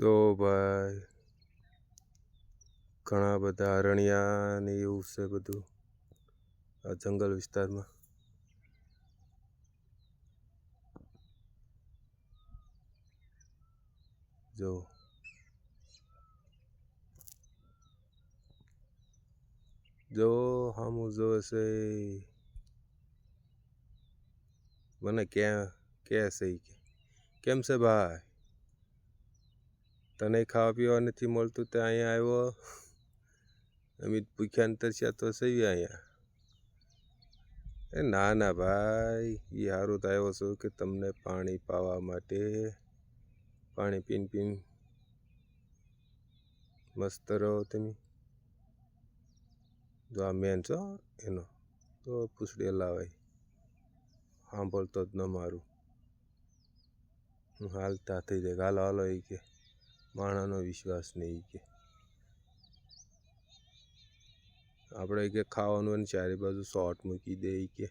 તો ભાઈ, ઘણા બધા અરણ્યા ને એવું છે બધું આ જંગલ વિસ્તારમાં. જો. જો હામું જોવે છે મને ક્યાં કે છે કેમ છે ભાઈ? તને ખાવા પીવા નથી મળતું તે અહીંયા આવ્યો. અમિત ભૂખ્યા તરસ્યા તો સહી અહીંયા? એ ના ના ભાઈ એ સારું તો આવ્યો છું કે તમને પાણી પાવા માટે પાણી પીન પીન મસ્ત રહો તમે. જો આ મેન છો એનો, તો પૂછડી લાવાય સાંભળતો જ ન મારું. હાલતા થઈ જાય, હાલો હાલો એ કે. માણાનો વિશ્વાસ નહીં કે. આપણે કે ખાવાનું અને ચારે બાજુ શોર્ટ મૂકી દે કે.